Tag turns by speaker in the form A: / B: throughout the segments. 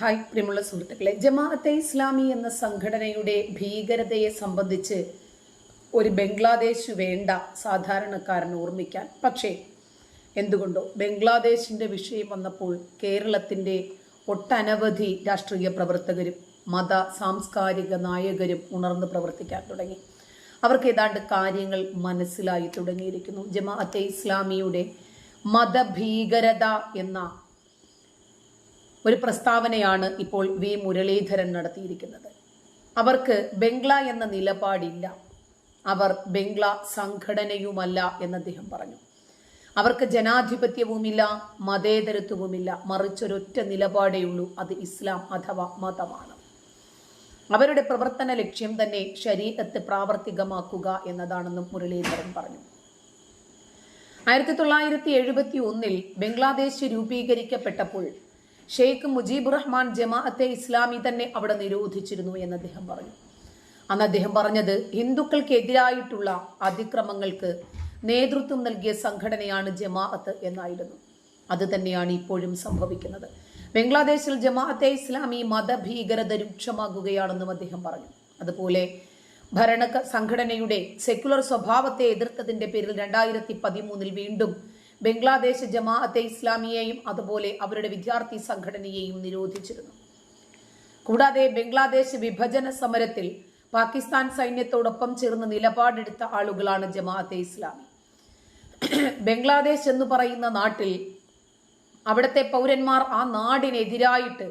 A: Hi പ്രിയമുള്ള സുഹൃത്തുക്കളെ. ജമാഅത്തെ ഇസ്ലാമി എന്ന സംഘടനയുടെ ഭീകരതയെ സംബന്ധിച്ച് ഒരു ബംഗ്ലാദേശ് വേണ്ട സാധാരണക്കാരൻ ഓർമ്മിക്കാൻ. പക്ഷേ എന്തുകൊണ്ടോ ബംഗ്ലാദേശിന്റെ വിഷയം വന്നപ്പോൾ കേരളത്തിന്റെ ഒട്ടനവധി രാഷ്ട്രീയ പ്രവർത്തകരും മത സാംസ്കാരിക നായകരും ഉണർന്ന് പ്രവർത്തിക്കാൻ തുടങ്ങി. അവർക്ക് ഏതാണ്ട് കാര്യങ്ങൾ മനസ്സിലായി തുടങ്ങിയിരിക്കുന്നു. ജമാഅത്തെ ഇസ്ലാമിയുടെ മതഭീകരത എന്ന ഒരു പ്രസ്താവനയാണ് ഇപ്പോൾ വി മുരളീധരൻ നടത്തിയിരിക്കുന്നത്. അവർക്ക് ബംഗ്ല എന്ന നിലപാടില്ല. അവർ ബംഗ്ല സംഘടനയുമല്ല എന്ന് അദ്ദേഹം പറഞ്ഞു. അവർക്ക് ജനാധിപത്യവുമില്ല മതേതരത്വവുമില്ല. മറിച്ചൊരൊറ്റ നിലപാടേ ഉള്ളൂ അത് ഇസ്ലാം അഥവാ മതമാണ്. അവരുടെ പ്രവർത്തന ലക്ഷ്യം തന്നെ ശരീരത്ത് പ്രാവർത്തികമാക്കുക എന്നതാണെന്നും മുരളീധരൻ പറഞ്ഞു. ആയിരത്തി തൊള്ളായിരത്തി എഴുപത്തി ഒന്നിൽ ബംഗ്ലാദേശ് രൂപീകരിക്കപ്പെട്ടപ്പോൾ ഷെയ്ഖ് മുജീബ് റഹ്മാൻ ജമാഅത്തെ ഇസ്ലാമി തന്നെ അവിടെ നിരോധിച്ചിരുന്നു എന്ന് അദ്ദേഹം പറഞ്ഞു. അന്ന് അദ്ദേഹം പറഞ്ഞത് ഹിന്ദുക്കൾക്കെതിരായിട്ടുള്ള അതിക്രമങ്ങൾക്ക് നേതൃത്വം നൽകിയ സംഘടനയാണ് ജമാഅത്ത് എന്നായിരുന്നു. അത് തന്നെയാണ് ഇപ്പോഴും സംഭവിക്കുന്നത്. ബംഗ്ലാദേശിൽ ജമാഅത്തെ ഇസ്ലാമി മതഭീകരത രൂക്ഷമാകുകയാണെന്നും അദ്ദേഹം പറഞ്ഞു. അതുപോലെ ഭരണ സംഘടനയുടെ സെക്യുലർ സ്വഭാവത്തെ എതിർത്തതിന്റെ പേരിൽ രണ്ടായിരത്തി പതിമൂന്നിൽ വീണ്ടും ബംഗ്ലാദേശ് ജമാഅത്തെ ഇസ്ലാമിയെയും അതുപോലെ അവരുടെ വിദ്യാർത്ഥി സംഘടനയെയും നിരോധിച്ചിരുന്നു. കൂടാതെ ബംഗ്ലാദേശ് വിഭജന സമരത്തിൽ പാകിസ്ഥാൻ സൈന്യത്തോടൊപ്പം ചേർന്ന് നിലപാടെടുത്ത ആളുകളാണ് ജമാഅത്തെ ഇസ്ലാമി. ബംഗ്ലാദേശ് എന്ന് പറയുന്ന നാട്ടിൽ അവിടുത്തെ പൗരന്മാർ ആ നാടിനെതിരായിട്ട്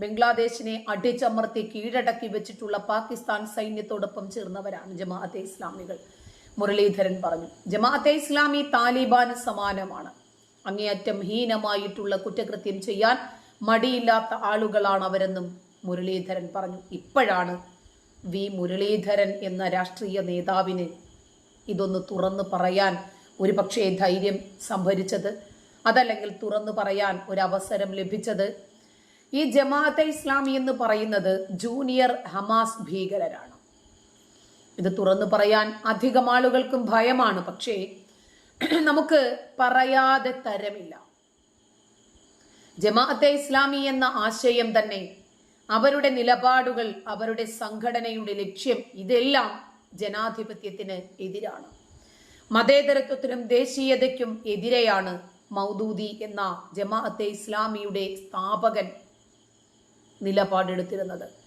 A: ബംഗ്ലാദേശിനെ അടിച്ചമർത്തി കീഴടക്കി വെച്ചിട്ടുള്ള പാകിസ്ഥാൻ സൈന്യത്തോടൊപ്പം ചേർന്നവരാണ് ജമാഅത്തെ ഇസ്ലാമികൾ. മുരളീധരൻ പറഞ്ഞു. ജമാഅത്തെ ഇസ്ലാമി താലിബാന് സമാനമാണ്. അങ്ങേയറ്റം ഹീനമായിട്ടുള്ള കുറ്റകൃത്യം ചെയ്യാൻ മടിയില്ലാത്ത ആളുകളാണ് അവരെന്നും മുരളീധരൻ പറഞ്ഞു. ഇപ്പോഴാണ് വി മുരളീധരൻ എന്ന രാഷ്ട്രീയ നേതാവിന് ഇതൊന്ന് തുറന്നു പറയാൻ ഒരു പക്ഷേ ധൈര്യം സംഭരിച്ചത്. അതല്ലെങ്കിൽ തുറന്നു പറയാൻ ഒരവസരം ലഭിച്ചത്. ഈ ജമാഅത്തെ ഇസ്ലാമി എന്ന് പറയുന്നത് ജൂനിയർ ഹമാസ് ഭീകരരാണ്. ഇത് തുറന്നു പറയാൻ അധികം ആളുകൾക്കും ഭയമാണ്. പക്ഷേ നമുക്ക് പറയാതെ തരമില്ല. ജമാഅത്തെ ഇസ്ലാമി എന്ന ആശയം തന്നെ അവരുടെ നിലപാടുകൾ അവരുടെ സംഘടനയുടെ ലക്ഷ്യം ഇതെല്ലാം ജനാധിപത്യത്തിന് എതിരാണ്. മതേതരത്വത്തിനും ദേശീയതയ്ക്കും എതിരെയാണ് മൗദൂദി എന്ന ജമാഅത്തെ ഇസ്ലാമിയുടെ സ്ഥാപകൻ നിലപാടെടുത്തിരുന്നത്.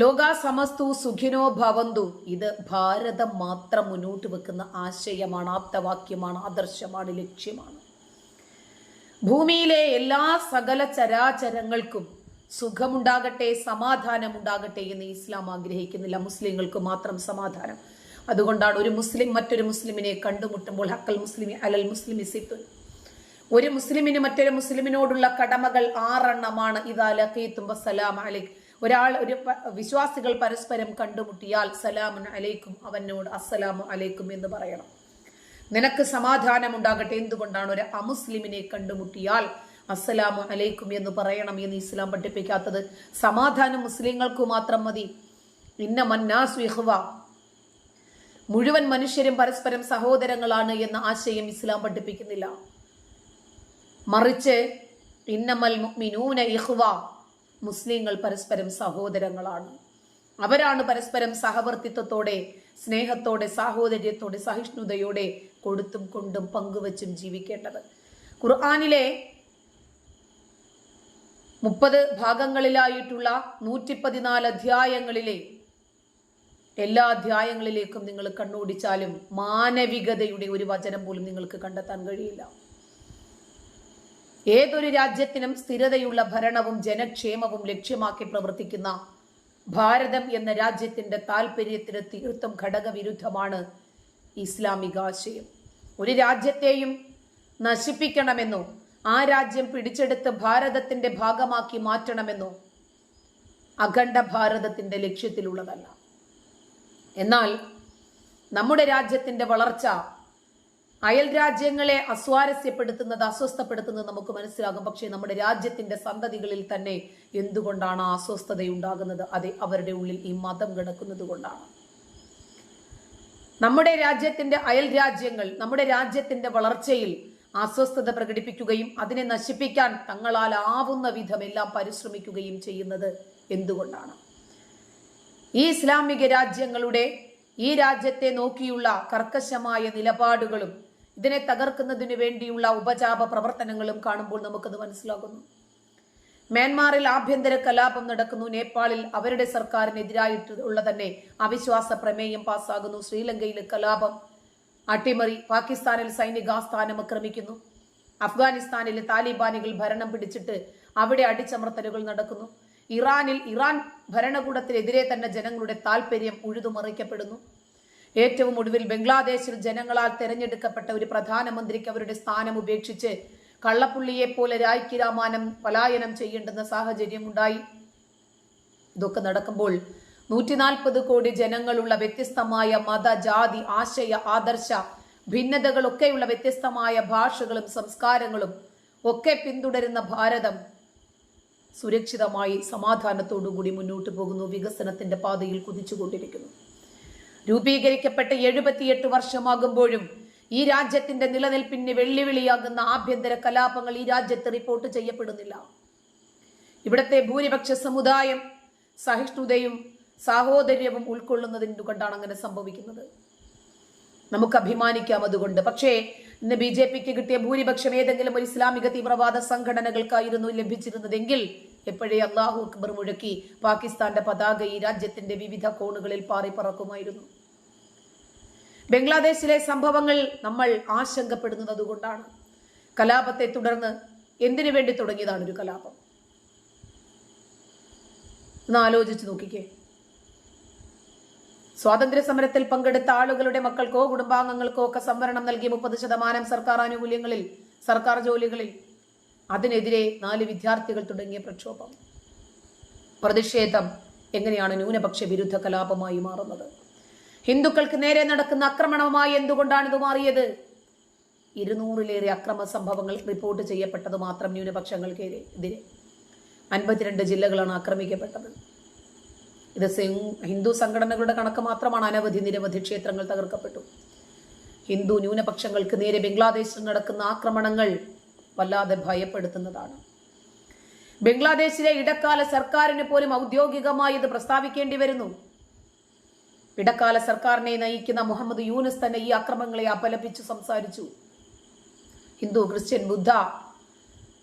A: ലോക സമസ്തു സുഖിനോ ഭവന്തു. ഇത് ഭാരതം മാത്രം മുന്നോട്ട് വെക്കുന്ന ആശയമാണ് ആപ്തവാക്യമാണ് ആദർശമാണ് ലക്ഷ്യമാണ്. ഭൂമിയിലെ എല്ലാ സകല ചരാചരങ്ങൾക്കും സുഖമുണ്ടാകട്ടെ സമാധാനമുണ്ടാകട്ടെ എന്ന് ഇസ്ലാം ആഗ്രഹിക്കുന്നില്ല. മുസ്ലിങ്ങൾക്ക് മാത്രം സമാധാനം. അതുകൊണ്ടാണ് ഒരു മുസ്ലിം മറ്റൊരു മുസ്ലിമിനെ കണ്ടുമുട്ടുമ്പോൾ ഹക്കൽ മുസ്ലിമി അലൽ മുസ്ലിമി ഇസിത്തു ഒരു മുസ്ലിമിന് മറ്റൊരു മുസ്ലിമിനോടുള്ള കടമകൾ ആറെണ്ണമാണ്. ഇതാ ലഖീത്തും വസ്സലാം അലൈക്ക് ഒരാൾ ഒരു വിശ്വാസികൾ പരസ്പരം കണ്ടുമുട്ടിയാൽ സലാമുൻ അലൈക്കും അവനോട് അസ്സലാമു അലൈക്കും എന്ന് പറയണം. നിനക്ക് സമാധാനം ഉണ്ടാകട്ടെ എന്തുകൊണ്ടാണ് ഒരു അമുസ്ലിമിനെ കണ്ടുമുട്ടിയാൽ അസ്സലാമു അലൈക്കും എന്ന് പറയണം എന്ന് ഇസ്ലാം പഠിപ്പിക്കാത്തത്? സമാധാനം മുസ്ലിങ്ങൾക്ക് മാത്രം മതി. ഇന്ന മന്നാസ് മുഴുവൻ മനുഷ്യരും പരസ്പരം സഹോദരങ്ങളാണ് എന്ന ആശയം ഇസ്ലാം പഠിപ്പിക്കുന്നില്ല. മറിച്ച് ഇന്നമൽ മിനൂന ഇഹ്വ മുസ്ലിങ്ങൾ പരസ്പരം സഹോദരങ്ങളാണ്. അവരാണ് പരസ്പരം സഹവർത്തിത്വത്തോടെ സ്നേഹത്തോടെ സാഹോദര്യത്തോടെ സഹിഷ്ണുതയോടെ കൊടുത്തും കൊണ്ടും പങ്കുവച്ചും ജീവിക്കേണ്ടത്. ഖുർആാനിലെ മുപ്പത് ഭാഗങ്ങളിലായിട്ടുള്ള നൂറ്റി പതിനാല് അധ്യായങ്ങളിലെ എല്ലാ അധ്യായങ്ങളിലേക്കും നിങ്ങൾ കണ്ണോടിച്ചാലും മാനവികതയുടെ ഒരു വചനം പോലും നിങ്ങൾക്ക് കണ്ടെത്താൻ കഴിയില്ല. ഏതൊരു രാജ്യത്തിനും സ്ഥിരതയുള്ള ഭരണവും ജനക്ഷേമവും ലക്ഷ്യമാക്കി പ്രവർത്തിക്കുന്ന ഭാരതം എന്ന രാജ്യത്തിന്റെ താല്പര്യത്തിന് തീർത്തും ഘടകവിരുദ്ധമാണ് ഇസ്ലാമിക ആശയം. ഒരു രാജ്യത്തെയും നശിപ്പിക്കണമെന്നോ ആ രാജ്യം പിടിച്ചെടുത്ത് ഭാരതത്തിന്റെ ഭാഗമാക്കി മാറ്റണമെന്നോ അഖണ്ഡ ഭാരതത്തിന്റെ ലക്ഷ്യത്തിലുള്ളതല്ല. എന്നാൽ നമ്മുടെ രാജ്യത്തിന്റെ വളർച്ച അയൽ രാജ്യങ്ങളെ അസ്വാരസ്യപ്പെടുത്തുന്നത് അസ്വസ്ഥപ്പെടുത്തുന്നത് നമുക്ക് മനസ്സിലാകും. പക്ഷേ നമ്മുടെ രാജ്യത്തിന്റെ സന്തതികളിൽ തന്നെ എന്തുകൊണ്ടാണ് അസ്വസ്ഥത അസ്വസ്ഥതയുണ്ടാകുന്നത്? അതെ അവരുടെ ഉള്ളിൽ ഈ മതം കിടക്കുന്നത് കൊണ്ടാണ്. നമ്മുടെ രാജ്യത്തിന്റെ അയൽ രാജ്യങ്ങൾ നമ്മുടെ രാജ്യത്തിന്റെ വളർച്ചയിൽ അസ്വസ്ഥത പ്രകടിപ്പിക്കുകയും അതിനെ നശിപ്പിക്കാൻ തങ്ങളാൽ ആവുന്ന വിധമെല്ലാം പരിശ്രമിക്കുകയും ചെയ്യുന്നത് എന്തുകൊണ്ടാണ്? ഈ ഇസ്ലാമിക രാജ്യങ്ങളുടെ ഈ രാജ്യത്തെ നോക്കിയുള്ള കർക്കശമായ നിലപാടുകളും ഇതിനെ തകർക്കുന്നതിനു വേണ്ടിയുള്ള ഉപചാപ പ്രവർത്തനങ്ങളും കാണുമ്പോൾ നമുക്കത് മനസ്സിലാകുന്നു. മ്യാൻമാറിൽ ആഭ്യന്തര കലാപം നടക്കുന്നു. നേപ്പാളിൽ അവരുടെ സർക്കാരിനെതിരായിട്ടുള്ള തന്നെ അവിശ്വാസ പ്രമേയം പാസ്സാകുന്നു ശ്രീലങ്കയിൽ കലാപം അട്ടിമറി. പാകിസ്ഥാനിൽ സൈനികാസ്ഥാനം ആക്രമിക്കുന്നു. അഫ്ഗാനിസ്ഥാനിൽ താലിബാനികൾ ഭരണം പിടിച്ചിട്ട് അവിടെ അടിച്ചമർത്തലുകൾ നടക്കുന്നു. ഇറാനിൽ ഇറാൻ ഭരണകൂടത്തിനെതിരെ തന്നെ ജനങ്ങളുടെ താല്പര്യം ഉഴുതുമറിക്കപ്പെടുന്നു. ഏറ്റവും ഒടുവിൽ ബംഗ്ലാദേശിൽ ജനങ്ങളാൽ തെരഞ്ഞെടുക്കപ്പെട്ട ഒരു പ്രധാനമന്ത്രിക്ക് അവരുടെ സ്ഥാനം ഉപേക്ഷിച്ച് കള്ളപ്പുള്ളിയെ പോലെ രാജ്കിരാമാനം രാമാനം പലായനം ചെയ്യേണ്ടുന്ന സാഹചര്യം ഉണ്ടായി. ഇതൊക്കെ നടക്കുമ്പോൾ നൂറ്റി നാൽപ്പത് കോടി ജനങ്ങളുള്ള വ്യത്യസ്തമായ മത ജാതി ആശയ ആദർശ ഭിന്നതകളൊക്കെയുള്ള വ്യത്യസ്തമായ ഭാഷകളും സംസ്കാരങ്ങളും ഒക്കെ പിന്തുടരുന്ന ഭാരതം സുരക്ഷിതമായി സമാധാനത്തോടുകൂടി മുന്നോട്ട് പോകുന്നു വികസനത്തിന്റെ പാതയിൽ കുതിച്ചുകൊണ്ടിരിക്കുന്നു. രൂപീകരിക്കപ്പെട്ട് എഴുപത്തിയെട്ട് വർഷമാകുമ്പോഴും ഈ രാജ്യത്തിന്റെ നിലനിൽപ്പിന് വെല്ലുവിളിയാകുന്ന ആഭ്യന്തര കലാപങ്ങൾ ഈ രാജ്യത്ത് റിപ്പോർട്ട് ചെയ്യപ്പെടുന്നില്ല. ഇവിടത്തെ ഭൂരിപക്ഷ സമുദായം സഹിഷ്ണുതയും സാഹോദര്യവും ഉൾക്കൊള്ളുന്നത് കൊണ്ടാണ് അങ്ങനെ സംഭവിക്കുന്നത്? നമുക്ക് അഭിമാനിക്കാം അതുകൊണ്ട്. പക്ഷേ ഇന്ന് ബി ജെ പിക്ക് കിട്ടിയ ഭൂരിപക്ഷം ഏതെങ്കിലും ഒരു ഇസ്ലാമിക തീവ്രവാദ സംഘടനകൾക്കായിരുന്നു ലഭിച്ചിരുന്നതെങ്കിൽ എപ്പോഴേ അള്ളാഹു അക്ബർ മുഴക്കി പാകിസ്ഥാന്റെ പതാക ഈ രാജ്യത്തിന്റെ വിവിധ കോണുകളിൽ പാറി പറക്കുമായിരുന്നു. ബംഗ്ലാദേശിലെ സംഭവങ്ങൾ നമ്മൾ ആശങ്കപ്പെടുന്നത് കലാപത്തെ തുടർന്ന് എന്തിനു വേണ്ടി തുടങ്ങിയതാണ് ഒരു കലാപം? ഒന്ന് ആലോചിച്ച് നോക്കിക്കേ. സ്വാതന്ത്ര്യ സമരത്തിൽ പങ്കെടുത്ത ആളുകളുടെ മക്കൾക്കോ കുടുംബാംഗങ്ങൾക്കോ ഒക്കെ സംവരണം നൽകി മുപ്പത് ശതമാനം സർക്കാർ ആനുകൂല്യങ്ങളിൽ സർക്കാർ ജോലികളിൽ അതിനെതിരെ നാല് വിദ്യാർത്ഥികൾ തുടങ്ങിയ പ്രക്ഷോഭം. പ്രതിഷേധം എങ്ങനെയാണ് ന്യൂനപക്ഷ വിരുദ്ധ കലാപമായി മാറുന്നത്? ഹിന്ദുക്കൾക്ക് നേരെ നടക്കുന്ന ആക്രമണമായി എന്തുകൊണ്ടാണ് ഇത് മാറിയത്? ഇരുന്നൂറിലേറെ അക്രമ സംഭവങ്ങൾ റിപ്പോർട്ട് ചെയ്യപ്പെട്ടത് മാത്രം ന്യൂനപക്ഷങ്ങൾക്കെതിരെ എതിരെ. അൻപത്തിരണ്ട് ജില്ലകളാണ് ആക്രമിക്കപ്പെട്ടത്. ഇത് ഹിന്ദു സംഘടനകളുടെ കണക്ക് മാത്രമാണ് അനവധി നിരവധി ക്ഷേത്രങ്ങൾ തകർക്കപ്പെട്ടു. ഹിന്ദു ന്യൂനപക്ഷങ്ങൾക്ക് നേരെ ബംഗ്ലാദേശിൽ നടക്കുന്ന ആക്രമണങ്ങൾ വല്ലാതെ ഭയപ്പെടുത്തുന്നതാണ്. ബംഗ്ലാദേശിലെ ഇടക്കാല സർക്കാരിന് പോലും ഔദ്യോഗികമായി ഇത് പ്രസ്താവിക്കേണ്ടി വരുന്നു. ഇടക്കാല സർക്കാരിനെ നയിക്കുന്ന മുഹമ്മദ് യൂനസ് തന്നെ ഈ അക്രമങ്ങളെ അപലപിച്ചു സംസാരിച്ചു. ഹിന്ദു ക്രിസ്ത്യൻ ബുദ്ധ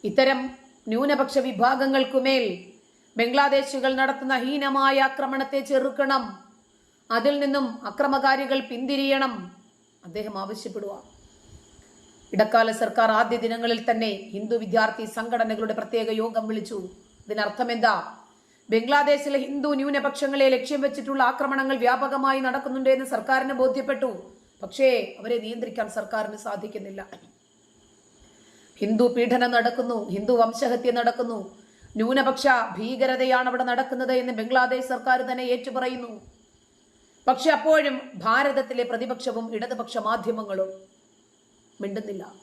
A: ഇത്തരം ന്യൂനപക്ഷ വിഭാഗങ്ങൾക്കുമേൽ ബംഗ്ലാദേശികൾ നടത്തുന്ന ഹീനമായ ആക്രമണത്തെ ചെറുക്കണം. അതിൽ നിന്നും അക്രമകാരികൾ പിന്തിരിയണം. അദ്ദേഹം ആവശ്യപ്പെടുക ഇടക്കാല സർക്കാർ ആദ്യ ദിനങ്ങളിൽ തന്നെ ഹിന്ദു വിദ്യാർത്ഥി സംഘടനകളുടെ പ്രത്യേക യോഗം വിളിച്ചു. ഇതിനർത്ഥം എന്താ ബംഗ്ലാദേശിലെ ഹിന്ദു ന്യൂനപക്ഷങ്ങളെ ലക്ഷ്യം വെച്ചിട്ടുള്ള ആക്രമണങ്ങൾ വ്യാപകമായി നടക്കുന്നുണ്ട് എന്ന് സർക്കാരിന് ബോധ്യപ്പെട്ടു. പക്ഷേ അവരെ നിയന്ത്രിക്കാൻ സർക്കാരിന് സാധിക്കുന്നില്ല. ഹിന്ദു പീഡനം നടക്കുന്നു ഹിന്ദു വംശഹത്യ നടക്കുന്നു. ന്യൂനപക്ഷ ഭീകരതയാണ് അവിടെ നടക്കുന്നത് എന്ന് ബംഗ്ലാദേശ് സർക്കാർ തന്നെ ഏറ്റുപറയുന്നു. പക്ഷെ അപ്പോഴും ഭാരതത്തിലെ പ്രതിപക്ഷവും ഇടതുപക്ഷ മാധ്യമങ്ങളും മിണ്ടുന്നില്ല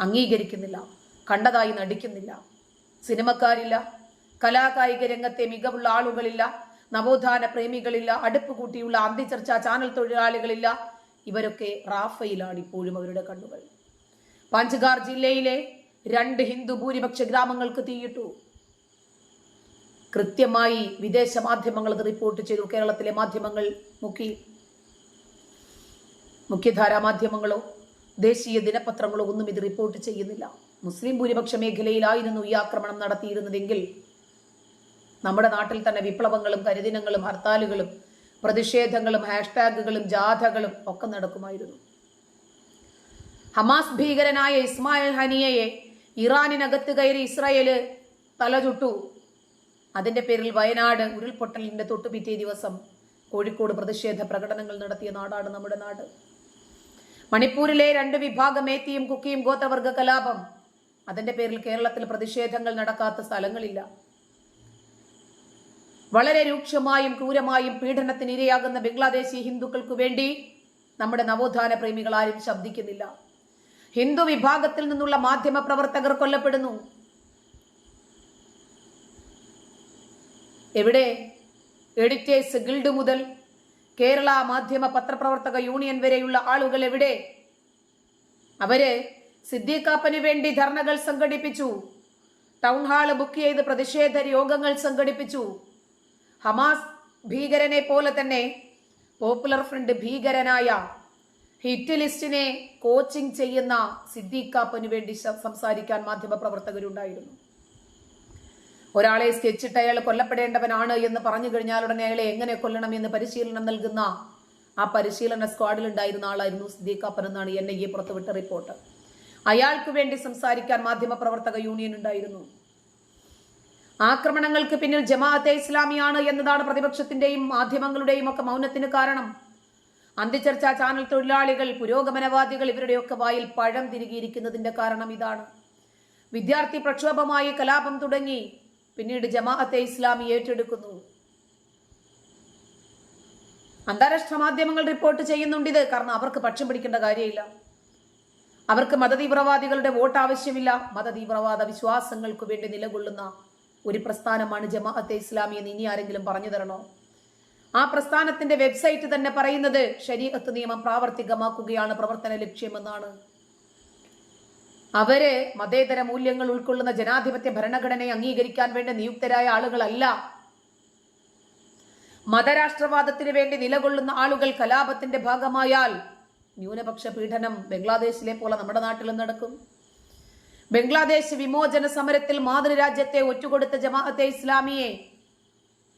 A: അംഗീകരിക്കുന്നില്ല കണ്ടതായി നടിക്കുന്നില്ല. സിനിമക്കാരില്ല കലാകായിക രംഗത്തെ മികവുള്ള ആളുകളില്ല നവോത്ഥാന പ്രേമികളില്ല അടുപ്പ് കൂട്ടിയുള്ള അന്തിചർച്ച ചാനൽ തൊഴിലാളികളില്ല. ഇവരൊക്കെ റാഫയിലാണ് ഇപ്പോഴും അവരുടെ കണ്ണുകൾ. പഞ്ച്ഗാർ ജില്ലയിലെ രണ്ട് ഹിന്ദു ഭൂരിപക്ഷ ഗ്രാമങ്ങൾക്ക് തീയിട്ടു. കൃത്യമായി വിദേശ മാധ്യമങ്ങൾ അത് റിപ്പോർട്ട് ചെയ്തു. കേരളത്തിലെ മാധ്യമങ്ങൾ മുഖ്യ മുഖ്യധാരാ മാധ്യമങ്ങളോ ദേശീയ ദിനപത്രങ്ങളോ ഒന്നും ഇത് റിപ്പോർട്ട് ചെയ്യുന്നില്ല. മുസ്ലിം ഭൂരിപക്ഷ മേഖലയിലായിരുന്നു ഈ ആക്രമണം നടത്തിയിരുന്നതെങ്കിൽ നമ്മുടെ നാട്ടിൽ തന്നെ വിപ്ലവങ്ങളും കരിദിനങ്ങളും ഹർത്താലുകളും പ്രതിഷേധങ്ങളും ഹാഷ്ടാഗുകളും ജാഥകളും ഒക്കെ നടക്കുമായിരുന്നു. ഹമാസ് ഭീകരനായ ഇസ്മായിൽ ഹനിയയെ ഇറാനിനകത്ത് കയറി ഇസ്രായേൽ തലചുട്ടു അതിന്റെ പേരിൽ വയനാട് ഉരുൾപൊട്ടലിന്റെ തൊട്ടുപിറ്റേ ദിവസം കോഴിക്കോട് പ്രതിഷേധ പ്രകടനങ്ങൾ നടത്തിയ നാടാണ് നമ്മുടെ നാട്. മണിപ്പൂരിലെ രണ്ട് വിഭാഗം ഏത്തിയും കുക്കിയും ഗോത്രവർഗ കലാപം. അതിന്റെ പേരിൽ കേരളത്തിൽ പ്രതിഷേധങ്ങൾ നടക്കാത്ത സ്ഥലങ്ങളില്ല. വളരെ രൂക്ഷമായും ക്രൂരമായും പീഡനത്തിന് ഇരയാകുന്ന ബംഗ്ലാദേശി ഹിന്ദുക്കൾക്കു വേണ്ടി നമ്മുടെ നവോത്ഥാന പ്രേമികൾ ആരും ശബ്ദിക്കുന്നില്ല. ഹിന്ദു വിഭാഗത്തിൽ നിന്നുള്ള മാധ്യമ പ്രവർത്തകർ കൊല്ലപ്പെടുന്നു. എവിടെ? എഡിറ്റേഴ്സ് ഗിൽഡ് മുതൽ കേരള മാധ്യമ പത്രപ്രവർത്തക യൂണിയൻ വരെയുള്ള ആളുകൾ എവിടെ അവർ സിദ്ദീഖാപ്പന് വേണ്ടി ധർണകൾ സംഘടിപ്പിച്ചു. ടൗൺ ഹാൾ ബുക്ക് ചെയ്ത് പ്രതിഷേധ യോഗങ്ങൾ സംഘടിപ്പിച്ചു. ഹമാസ് ഭീകരനെ പോലെ തന്നെ പോപ്പുലർ ഫ്രണ്ട് ഭീകരനായ ഹിറ്റ് ലിസ്റ്റിനെ കോച്ചിങ് ചെയ്യുന്ന സിദ്ദീഖാപ്പന് വേണ്ടി സംസാരിക്കാൻ മാധ്യമപ്രവർത്തകരുണ്ടായിരുന്നു. ഒരാളെ സ്കെച്ചിട്ട് അയാൾ കൊല്ലപ്പെടേണ്ടവനാണ് എന്ന് പറഞ്ഞു കഴിഞ്ഞാൽ ഉടനെ അയാളെ എങ്ങനെ കൊല്ലണം എന്ന് പരിശീലനം നൽകുന്ന ആ പരിശീലന സ്ക്വാഡിൽ ഉണ്ടായിരുന്ന ആളായിരുന്നു സിദ്ദീഖാപ്പൻ എന്നാണ് എൻ ഐ എ പുറത്തുവിട്ട റിപ്പോർട്ട് അയാൾക്ക് വേണ്ടി സംസാരിക്കാൻ മാധ്യമപ്രവർത്തക യൂണിയൻ ഉണ്ടായിരുന്നു. ആക്രമണങ്ങൾക്ക് പിന്നിൽ ജമാഅത്തെ ഇസ്ലാമിയാണ് എന്നതാണ് പ്രതിപക്ഷത്തിന്റെയും മാധ്യമങ്ങളുടെയും ഒക്കെ മൗനത്തിന് കാരണം. അന്തിച്ചർച്ച ചാനൽ തൊഴിലാളികൾ പുരോഗമനവാദികൾ ഇവരുടെയൊക്കെ വായിൽ പഴം തിരികിയിരിക്കുന്നതിന്റെ കാരണം ഇതാണ്. വിദ്യാർത്ഥി പ്രക്ഷോഭമായി കലാപം തുടങ്ങി. പിന്നീട് ജമാഅത്തെ ഇസ്ലാമി ഏറ്റെടുക്കുന്നു. അന്താരാഷ്ട്ര മാധ്യമങ്ങൾ റിപ്പോർട്ട് ചെയ്യുന്നുണ്ട് ഇത്. കാരണം അവർക്ക് പക്ഷം പിടിക്കേണ്ട കാര്യമില്ല. അവർക്ക് മതതീവ്രവാദികളുടെ വോട്ട് ആവശ്യമില്ല. മതതീവ്രവാദ വിശ്വാസങ്ങൾക്ക് വേണ്ടി നിലകൊള്ളുന്ന ഒരു പ്രസ്ഥാനമാണ് ജമാഅത്തെ ഇസ്ലാമി എന്ന് ഇനി ആരെങ്കിലും പറഞ്ഞു തരണോ? ആ പ്രസ്ഥാനത്തിന്റെ വെബ്സൈറ്റ് തന്നെ പറയുന്നത് ശരീരത്ത് നിയമം പ്രാവർത്തികമാക്കുകയാണ് പ്രവർത്തന ലക്ഷ്യമെന്നാണ്. അവർ മതേതര മൂല്യങ്ങൾ ഉൾക്കൊള്ളുന്ന ജനാധിപത്യ ഭരണഘടനയെ അംഗീകരിക്കാൻ വേണ്ടി നിയുക്തരായ ആളുകളല്ല. മതരാഷ്ട്രവാദത്തിന് വേണ്ടി നിലകൊള്ളുന്ന ആളുകൾ കലാപത്തിന്റെ ഭാഗമായാൽ ന്യൂനപക്ഷ പീഡനം ബംഗ്ലാദേശിലെ പോലെ നമ്മുടെ നാട്ടിലും നടക്കും. ബംഗ്ലാദേശ് വിമോചന സമരത്തിൽ മാതൃരാജ്യത്തെ ഒറ്റുകൊടുത്ത ജമാഅത്തെ ഇസ്ലാമിയെ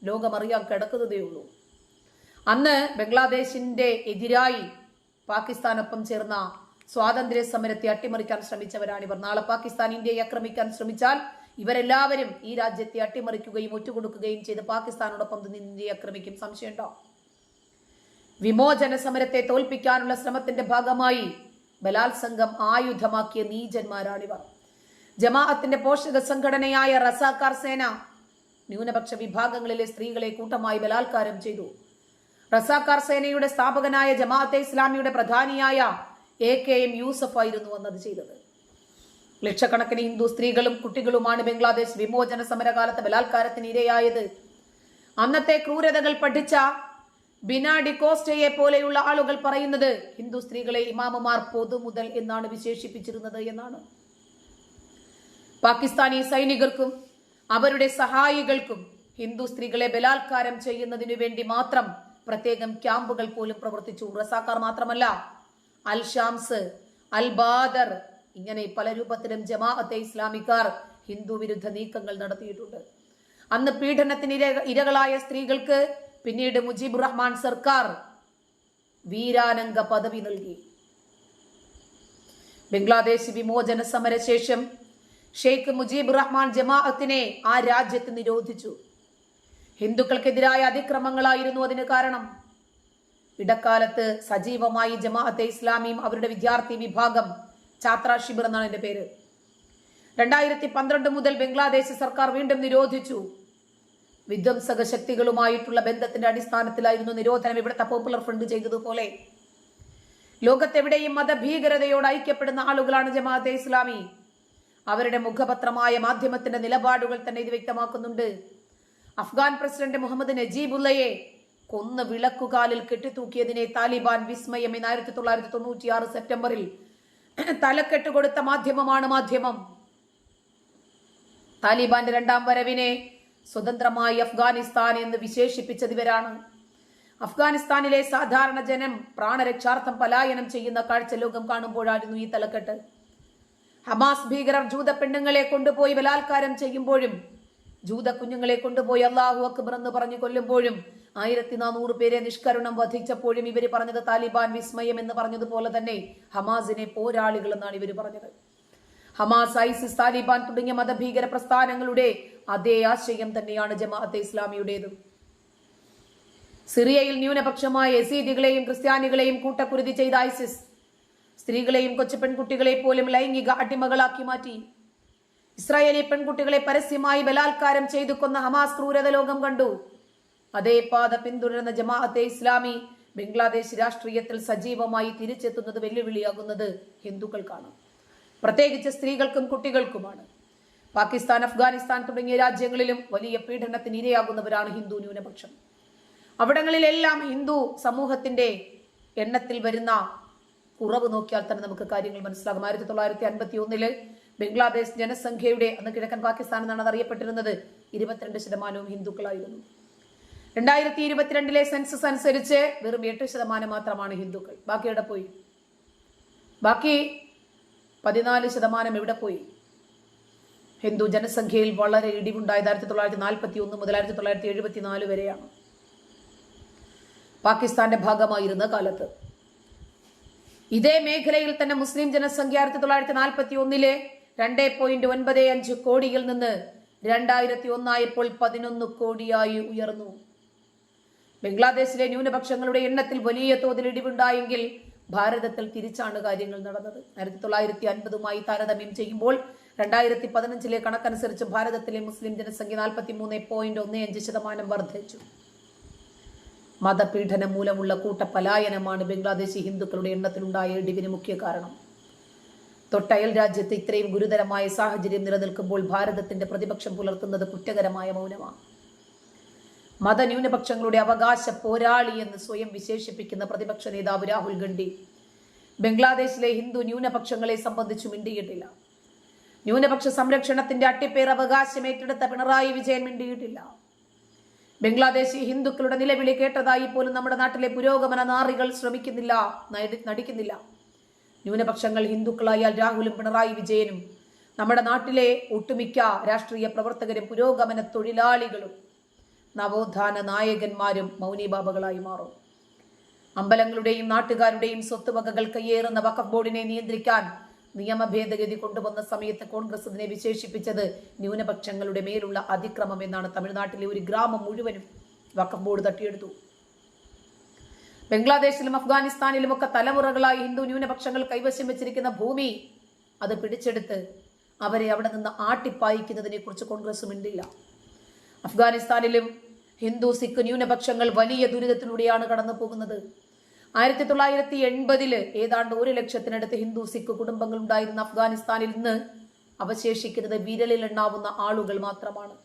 A: ലോകമറിയാൻ കിടക്കുന്നതേ ഉള്ളൂ. അന്ന് ബംഗ്ലാദേശിന്റെ എതിരായി പാകിസ്ഥാനൊപ്പം ചേർന്ന സ്വാതന്ത്ര്യ സമരത്തെ അട്ടിമറിക്കാൻ ശ്രമിച്ചവരാണിവർ നാളെ പാകിസ്ഥാൻ ഇന്ത്യയെ ആക്രമിക്കാൻ ശ്രമിച്ചാൽ ഇവരെല്ലാവരും ഈ രാജ്യത്തെ അട്ടിമറിക്കുകയും ഒറ്റുകൊടുക്കുകയും ചെയ്ത് പാകിസ്ഥാനോടൊപ്പം ഇന്ത്യയെ ആക്രമിക്കും. സംശയമുണ്ടോ? വിമോചന സമരത്തെ തോൽപ്പിക്കാനുള്ള ശ്രമത്തിന്റെ ഭാഗമായി ബലാത്സംഗം ആയുധമാക്കിയ നീചന്മാരാണിവർ. ജമാഅത്തിന്റെ പോഷക സംഘടനയായ റസാക്കാർ സേന ന്യൂനപക്ഷ വിഭാഗങ്ങളിലെ സ്ത്രീകളെ കൂട്ടമായി ബലാത്കാരം ചെയ്തു. റസാക്കാർ സേനയുടെ സ്ഥാപകനായ ജമാഅത്തെ ഇസ്ലാമിയുടെ പ്രധാനിയായ എ കെ എം യൂസഫായിരുന്നു അന്നത് ചെയ്തത്. ലക്ഷക്കണക്കിന് ഹിന്ദു സ്ത്രീകളും കുട്ടികളുമാണ് ബംഗ്ലാദേശ് വിമോചന സമരകാലത്ത് ബലാത്കാരത്തിന് ഇരയായത്. അന്നത്തെ ക്രൂരതകൾ പഠിച്ച ബിനാഡി കോസ്റ്റയെ പോലെയുള്ള ആളുകൾ പറയുന്നത് ഹിന്ദു സ്ത്രീകളെ ഇമാമുമാർ പൊതു മുതൽ എന്നാണ് വിശേഷിപ്പിച്ചിരുന്നത് എന്നാണ്. പാകിസ്ഥാനി സൈനികർക്കും അവരുടെ സഹായികൾക്കും ഹിന്ദു സ്ത്രീകളെ ബലാത്കാരം ചെയ്യുന്നതിനു വേണ്ടി മാത്രം പ്രത്യേകം ക്യാമ്പുകൾ പോലും പ്രവർത്തിച്ചു. റസാക്കാർ മാത്രമല്ല അൽ ഷാംസ് അൽ ബാദർ ഇങ്ങനെ പല രൂപത്തിലും ജമാഅത്തെ ഇസ്ലാമിക്കാർ ഹിന്ദു വിരുദ്ധ നീക്കങ്ങൾ നടത്തിയിട്ടുണ്ട്. അന്ന് പീഡനത്തിന് ഇര- ഇരകളായ സ്ത്രീകൾക്ക് പിന്നീട് മുജീബ് റഹ്മാൻ സർക്കാർ വീരാനംഗ പദവി നൽകി. ബംഗ്ലാദേശ് വിമോചന സമരശേഷം ഷെയ്ഖ് മുജീബ് റഹ്മാൻ ജമാഅത്തിനെ ആ രാജ്യത്ത് നിരോധിച്ചു. ഹിന്ദുക്കൾക്കെതിരായ അതിക്രമങ്ങളായിരുന്നു അതിന് കാരണം. ഇടക്കാലത്ത് സജീവമായി ജമാഅത്തെ ഇസ്ലാമിയും അവരുടെ വിദ്യാർത്ഥി വിഭാഗം ഛാത്ര ശിബിർ എന്നാണ് എന്റെ പേര്. രണ്ടായിരത്തി പന്ത്രണ്ട് മുതൽ ബംഗ്ലാദേശ് സർക്കാർ വീണ്ടും നിരോധിച്ചു. വിധ്വംസക ശക്തികളുമായിട്ടുള്ള ബന്ധത്തിന്റെ അടിസ്ഥാനത്തിലായിരുന്നു നിരോധനം ഇവിടുത്തെ പോപ്പുലർ ഫ്രണ്ട് ചെയ്തതുപോലെ. ലോകത്തെവിടെയും മതഭീകരതയോട് ഐക്യപ്പെടുന്ന ആളുകളാണ് ജമാഅത്തെ ഇസ്ലാമി. അവരുടെ മുഖപത്രമായ മാധ്യമത്തിന്റെ നിലപാടുകൾ തന്നെ ഇത് വ്യക്തമാക്കുന്നുണ്ട്. അഫ്ഗാൻ പ്രസിഡന്റ് മുഹമ്മദ് നജീബുള്ളയെ കൊന്ന് വിളക്കുകാലിൽ കെട്ടിത്തൂക്കിയതിനെ താലിബാൻ വിസ്മയം എന്ന് ആയിരത്തി തൊള്ളായിരത്തി തൊണ്ണൂറ്റിയാറ് സെപ്റ്റംബറിൽ തലക്കെട്ട് കൊടുത്ത മാധ്യമമാണ് മാധ്യമം. താലിബാന്റെ രണ്ടാം വരവിനെ സ്വതന്ത്രമായി അഫ്ഗാനിസ്ഥാൻ എന്ന് വിശേഷിപ്പിച്ചത് ഇവരാണ്. അഫ്ഗാനിസ്ഥാനിലെ സാധാരണ ജനം പ്രാണരക്ഷാർത്ഥം പലായനം ചെയ്യുന്ന കാഴ്ച ലോകം കാണുമ്പോഴായിരുന്നു ഈ തലക്കെട്ട്. ഹമാസ് ഭീകരർ ജൂത പെണ്ണുങ്ങളെ കൊണ്ടുപോയി ബലാത്കാരം ചെയ്യുമ്പോഴും ജൂത കുഞ്ഞുങ്ങളെ കൊണ്ടുപോയി അള്ളാഹു അക്ബർ എന്ന് പറഞ്ഞു കൊല്ലുമ്പോഴും ആയിരത്തി നാനൂറ് പേരെ നിഷ്കരുണം വധിച്ചപ്പോഴും ഇവർ പറഞ്ഞത് താലിബാൻ വിസ്മയം എന്ന് പറഞ്ഞതുപോലെ തന്നെ ഹമാസിനെ പോരാളികൾ എന്നാണ് ഇവർ പറഞ്ഞത്. ഹമാസ് ഐസിസ് താലിബാൻ തുടങ്ങിയ മതഭീകര പ്രസ്ഥാനങ്ങളുടെ അതേ ആശയം തന്നെയാണ് ജമാഅത്തെ ഇസ്ലാമിയുടേതും. സിറിയയിൽ ന്യൂനപക്ഷമായ എസീദികളെയും ക്രിസ്ത്യാനികളെയും കൂട്ടക്കുരുതി ചെയ്ത ഐസിസ് സ്ത്രീകളെയും കൊച്ചു പെൺകുട്ടികളെ പോലും ലൈംഗിക അടിമകളാക്കി മാറ്റി. ഇസ്രായേലി പെൺകുട്ടികളെ പരസ്യമായി ബലാത്കാരം ചെയ്തു കൊന്ന ഹമാസ് ക്രൂരത ലോകം കണ്ടു. അതേ പാത പിന്തുടരുന്ന ജമാഅത്തെ ഇസ്ലാമി ബംഗ്ലാദേശ് രാഷ്ട്രീയത്തിൽ സജീവമായി തിരിച്ചെത്തുന്നത് വെല്ലുവിളിയാകുന്നത് ഹിന്ദുക്കൾക്കാണ്. പ്രത്യേകിച്ച് സ്ത്രീകൾക്കും കുട്ടികൾക്കുമാണ്. പാകിസ്ഥാൻ അഫ്ഗാനിസ്ഥാൻ തുടങ്ങിയ രാജ്യങ്ങളിലും വലിയ പീഡനത്തിന് ഇരയാകുന്നവരാണ് ഹിന്ദു ന്യൂനപക്ഷം. അവിടങ്ങളിലെല്ലാം ഹിന്ദു സമൂഹത്തിന്റെ എണ്ണത്തിൽ വരുന്ന കുറവ് നോക്കിയാൽ തന്നെ നമുക്ക് കാര്യങ്ങൾ മനസ്സിലാകും. ആയിരത്തി തൊള്ളായിരത്തി അൻപത്തി ഒന്നിൽ ബംഗ്ലാദേശ് ജനസംഖ്യയുടെ അന്ന് കിഴക്കൻ പാകിസ്ഥാൻ എന്നാണ് അറിയപ്പെട്ടിരുന്നത് ഇരുപത്തിരണ്ട് ശതമാനവും ഹിന്ദുക്കളായിരുന്നു. രണ്ടായിരത്തി ഇരുപത്തിരണ്ടിലെ സെൻസസ് അനുസരിച്ച് വെറും എട്ട് ശതമാനം മാത്രമാണ് ഹിന്ദുക്കൾ. ബാക്കി എവിടെ പോയി? ബാക്കി പതിനാല് ശതമാനം എവിടെ പോയി? ഹിന്ദു ജനസംഖ്യയിൽ വളരെ ഇടിവുണ്ടായത് ആയിരത്തി തൊള്ളായിരത്തി നാൽപ്പത്തി ഒന്ന് മുതൽ ആയിരത്തി തൊള്ളായിരത്തി എഴുപത്തി നാല് വരെയാണ്. പാകിസ്ഥാന്റെ ഭാഗമായിരുന്ന കാലത്ത്. ഇതേ മേഖലയിൽ തന്നെ മുസ്ലിം ജനസംഖ്യ ആയിരത്തി തൊള്ളായിരത്തി നാൽപ്പത്തി ഒന്നിലെ രണ്ട് പോയിന്റ് ഒൻപത് അഞ്ച് കോടിയിൽ നിന്ന് രണ്ടായിരത്തി ഒന്നായപ്പോൾ പതിനൊന്ന് കോടിയായി ഉയർന്നു. ബംഗ്ലാദേശിലെ ന്യൂനപക്ഷങ്ങളുടെ എണ്ണത്തിൽ വലിയ തോതിൽ ഇടിവുണ്ടായെങ്കിൽ ഭാരതത്തിൽ തിരിച്ചാണ് കാര്യങ്ങൾ നടന്നത്. ആയിരത്തി തൊള്ളായിരത്തി അൻപതുമായി താരതമ്യം ചെയ്യുമ്പോൾ രണ്ടായിരത്തി പതിനഞ്ചിലെ കണക്കനുസരിച്ച് ഭാരതത്തിലെ മുസ്ലിം ജനസംഖ്യ നാൽപ്പത്തി മൂന്ന് പോയിന്റ് ഒന്ന് അഞ്ച് ശതമാനം വർദ്ധിച്ചു. മതപീഡനം മൂലമുള്ള കൂട്ടപലായനമാണ് ബംഗ്ലാദേശി ഹിന്ദുക്കളുടെ എണ്ണത്തിലുണ്ടായ ഇടിവിന് മുഖ്യ കാരണം. തൊട്ടയൽ രാജ്യത്ത് ഇത്രയും ഗുരുതരമായ സാഹചര്യം നിലനിൽക്കുമ്പോൾ ഭാരതത്തിന്റെ പ്രതിപക്ഷം പുലർത്തുന്നത് കുറ്റകരമായ മൗനമാണ്. മതന്യൂനപക്ഷങ്ങളുടെ അവകാശ പോരാളി എന്ന് സ്വയം വിശേഷിപ്പിക്കുന്ന പ്രതിപക്ഷ നേതാവ് രാഹുൽ ഗാന്ധി. ബംഗ്ലാദേശിലെ ഹിന്ദു ന്യൂനപക്ഷങ്ങളെ സംബന്ധിച്ചു മിണ്ടിയിട്ടില്ല. ന്യൂനപക്ഷ സംരക്ഷണത്തിന്റെ അട്ടിപ്പേർ അവകാശം ഏറ്റെടുത്ത പിണറായി വിജയൻ മിണ്ടിയിട്ടില്ല. ബംഗ്ലാദേശി ഹിന്ദുക്കളുടെ നിലവിളി കേട്ടതായി പോലും നമ്മുടെ നാട്ടിലെ പുരോഗമന നാറികൾ ശ്രമിക്കുന്നില്ല നടിക്കുന്നില്ല. ന്യൂനപക്ഷങ്ങൾ ഹിന്ദുക്കളായാൽ രാഹുലും പിണറായി വിജയനും നമ്മുടെ നാട്ടിലെ ഒട്ടുമിക്ക രാഷ്ട്രീയ പ്രവർത്തകരും പുരോഗമന തൊഴിലാളികളും നവോത്ഥാന നായകന്മാരും മൗനിബാബകളായി മാറും. അമ്പലങ്ങളുടെയും നാട്ടുകാരുടെയും സ്വത്തുവകകൾ കയ്യേറുന്ന വഖഫ് ബോർഡിനെ നിയന്ത്രിക്കാൻ നിയമ ഭേദഗതി കൊണ്ടുവന്ന സമയത്ത് കോൺഗ്രസ് ഇതിനെ വിശേഷിപ്പിച്ചത് ന്യൂനപക്ഷങ്ങളുടെ മേലുള്ള അതിക്രമം എന്നാണ് തമിഴ്നാട്ടിലെ ഒരു ഗ്രാമം മുഴുവനും വഖഫ് ബോർഡ് തട്ടിയെടുത്തു. ബംഗ്ലാദേശിലും അഫ്ഗാനിസ്ഥാനിലും ഒക്കെ തലമുറകളായി ഹിന്ദു ന്യൂനപക്ഷങ്ങൾ കൈവശം വെച്ചിരിക്കുന്ന ഭൂമി അത് പിടിച്ചെടുത്ത് അവരെ അവിടെ നിന്ന് ആട്ടിപ്പായിക്കുന്നതിനെ കുറിച്ച് കോൺഗ്രസ് മിണ്ടില്ല. അഫ്ഗാനിസ്ഥാനിലും ഹിന്ദു സിഖ് ന്യൂനപക്ഷങ്ങൾ വലിയ ദുരിതത്തിലൂടെയാണ് കടന്നു പോകുന്നത് ആയിരത്തി തൊള്ളായിരത്തി എൺപതിൽ ഏതാണ്ട് ഒരു ലക്ഷത്തിനടുത്ത് ഹിന്ദു സിഖ് കുടുംബങ്ങൾ ഉണ്ടായിരുന്ന അഫ്ഗാനിസ്ഥാനിൽ നിന്ന് അവശേഷിക്കുന്നത് വിരലിൽ എണ്ണാവുന്ന ആളുകൾ മാത്രമാണ്.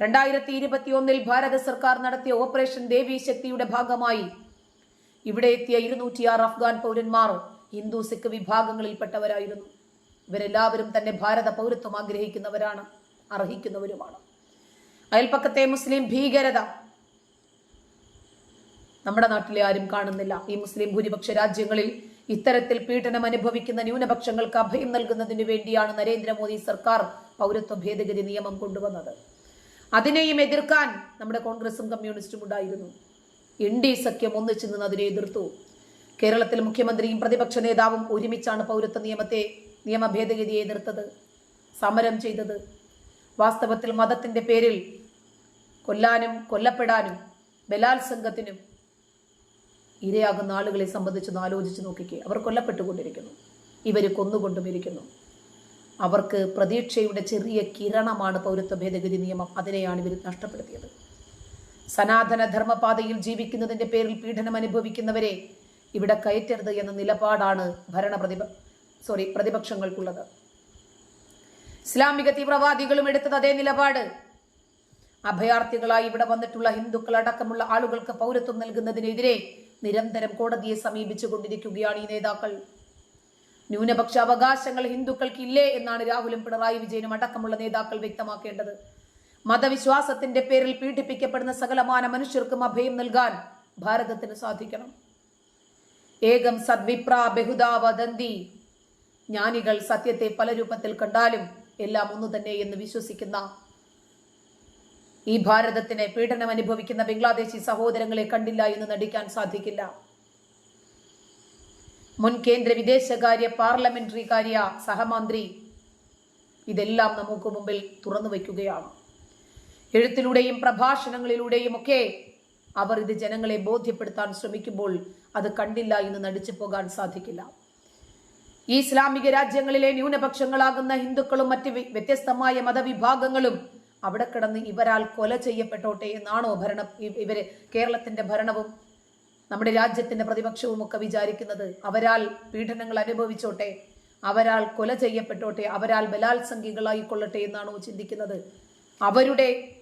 A: രണ്ടായിരത്തി ഇരുപത്തി ഒന്നിൽ ഭാരത സർക്കാർ നടത്തിയ ഓപ്പറേഷൻ ദേവി ശക്തിയുടെ ഭാഗമായി ഇവിടെ എത്തിയ ഇരുന്നൂറ്റിയാറ് അഫ്ഗാൻ പൗരന്മാർ ഹിന്ദു സിഖ് വിഭാഗങ്ങളിൽപ്പെട്ടവരായിരുന്നു. ഇവരെല്ലാവരും തന്നെ ഭാരത പൗരത്വം ആഗ്രഹിക്കുന്നവരാണ് അർഹിക്കുന്നവരുമാണ്. അയൽപ്പക്കത്തെ മുസ്ലിം ഭീകരത. നമ്മുടെ നാട്ടിലെ ആരും കാണുന്നില്ല. ഈ മുസ്ലിം ഭൂരിപക്ഷ രാജ്യങ്ങളിൽ ഇത്തരത്തിൽ പീഡനം അനുഭവിക്കുന്ന ന്യൂനപക്ഷങ്ങൾക്ക് അഭയം നൽകുന്നതിന് വേണ്ടിയാണ് നരേന്ദ്രമോദി സർക്കാർ പൗരത്വ ഭേദഗതി നിയമം കൊണ്ടുവന്നത്. അതിനെയും എതിർക്കാൻ നമ്മുടെ കോൺഗ്രസും കമ്മ്യൂണിസ്റ്റും ഉണ്ടായിരുന്നു. എൻ ഡി സഖ്യം ഒന്നിച്ചു നിന്ന് അതിനെ എതിർത്തു. കേരളത്തിൽ മുഖ്യമന്ത്രിയും പ്രതിപക്ഷ നേതാവും ഒരുമിച്ചാണ് പൗരത്വ നിയമത്തെ നിയമ ഭേദഗതിയെ എതിർത്തത് സമരം ചെയ്തത്. വാസ്തവത്തിൽ മതത്തിന്റെ പേരിൽ കൊല്ലാനും കൊല്ലപ്പെടാനും ബലാത്സംഗത്തിനും ഇരയാകുന്ന ആളുകളെ സംബന്ധിച്ചൊന്ന് ആലോചിച്ച് നോക്കിക്കേ. അവർ കൊല്ലപ്പെട്ടുകൊണ്ടിരിക്കുന്നു. ഇവർ കൊന്നുകൊണ്ടും ഇരിക്കുന്നു. അവർക്ക് പ്രതീക്ഷയുടെ ചെറിയ കിരണമാണ് പൗരത്വ ഭേദഗതി നിയമം. അതിനെയാണ് ഇവർ നഷ്ടപ്പെടുത്തിയത്. സനാതന ധർമ്മപാതയിൽ ജീവിക്കുന്നതിന്റെ പേരിൽ പീഡനം അനുഭവിക്കുന്നവരെ ഇവിടെ കയറ്റരുത് എന്ന നിലപാടാണ് ഭരണ പ്രതിപ സോറി പ്രതിപക്ഷങ്ങൾക്കുള്ളത്. ഇസ്ലാമിക തീവ്രവാദികളും എടുത്തത് അതേ നിലപാട്. അഭയാർത്ഥികളായി ഇവിടെ വന്നിട്ടുള്ള ഹിന്ദുക്കൾ അടക്കമുള്ള ആളുകൾക്ക് പൗരത്വം നൽകുന്നതിനെതിരെ നിരന്തരം കോടതിയെ സമീപിച്ചുകൊണ്ടിരിക്കുകയാണ് ഈ നേതാക്കൾ. ന്യൂനപക്ഷ അവകാശങ്ങൾ ഹിന്ദുക്കൾക്ക് ഇല്ലേ എന്നാണ് രാഹുലും പിണറായി വിജയനും അടക്കമുള്ള നേതാക്കൾ വ്യക്തമാക്കേണ്ടത്. മതവിശ്വാസത്തിന്റെ പേരിൽ പീഡിപ്പിക്കപ്പെടുന്ന സകലമാന മനുഷ്യർക്കും അഭയം നൽകാൻ ഭാരതത്തിന് സാധിക്കണം. ഏകം സദ്വിപ്ര ബഹുദാ വദന്തി. ജ്ഞാനികൾ സത്യത്തെ പല രൂപത്തിൽ കണ്ടാലും എല്ലാം ഒന്നു തന്നെ എന്ന് വിശ്വസിക്കുന്ന ഈ ഭാരതത്തിന് പീഡനം അനുഭവിക്കുന്ന ബംഗ്ലാദേശി സഹോദരങ്ങളെ കണ്ടില്ല എന്ന് നടിക്കാൻ സാധിക്കില്ല. മുൻ കേന്ദ്ര വിദേശകാര്യ പാർലമെന്ററി കാര്യ സഹമന്ത്രി ഇതെല്ലാം നമുക്ക് മുമ്പിൽ തുറന്നു വയ്ക്കുകയാണ്. എഴുത്തിലൂടെയും പ്രഭാഷണങ്ങളിലൂടെയും ഒക്കെ അവർ ഇത് ജനങ്ങളെ ബോധ്യപ്പെടുത്താൻ ശ്രമിക്കുമ്പോൾ അത് കണ്ടില്ല എന്ന് നടിച്ചു പോകാൻ സാധിക്കില്ല. ഈ ഇസ്ലാമിക രാജ്യങ്ങളിലെ ന്യൂനപക്ഷങ്ങളാകുന്ന ഹിന്ദുക്കളും മറ്റ് വ്യത്യസ്തമായ മതവിഭാഗങ്ങളും അവിടെ കിടന്ന് ഇവരാൽ കൊല ചെയ്യപ്പെട്ടോട്ടെ എന്നാണോ ഭരണം ഇവർ കേരളത്തിന്റെ ഭരണവും നമ്മുടെ രാജ്യത്തിന്റെ പ്രതിപക്ഷവും ഒക്കെ വിചാരിക്കുന്നത്? അവരാൽ പീഡനങ്ങൾ അനുഭവിച്ചോട്ടെ? അവരാൽ കൊല ചെയ്യപ്പെട്ടോട്ടെ? അവരാൽ ബലാത്സംഗികളായി കൊള്ളട്ടെ എന്നാണോ ചിന്തിക്കുന്നത്? അവരുടെ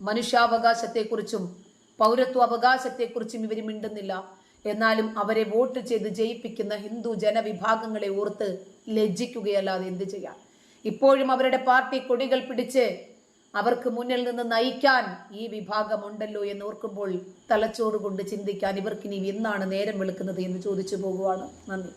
A: മനുഷ്യാവകാശത്തെക്കുറിച്ചും പൗരത്വ അവകാശത്തെക്കുറിച്ചും ഇവർ മിണ്ടുന്നില്ല. എന്നാലും അവരെ വോട്ട് ചെയ്ത് ജയിപ്പിക്കുന്ന ഹിന്ദു ജനവിഭാഗങ്ങളെ ഓർത്ത് ലജ്ജിക്കുകയല്ലാതെ എന്ത് ചെയ്യാം? ഇപ്പോഴും അവരുടെ പാർട്ടി കൊടികൾ പിടിച്ച് അവർക്ക് മുന്നിൽ നിന്ന് നയിക്കാൻ ഈ വിഭാഗമുണ്ടല്ലോ എന്ന് ഓർക്കുമ്പോൾ തലച്ചോറ് കൊണ്ട് ചിന്തിക്കാൻ ഇവർക്കിനി എന്നാണ് നേരം വെളുക്കുന്നത് എന്ന് ചോദിച്ചു പോകുവാണ്. നന്ദി.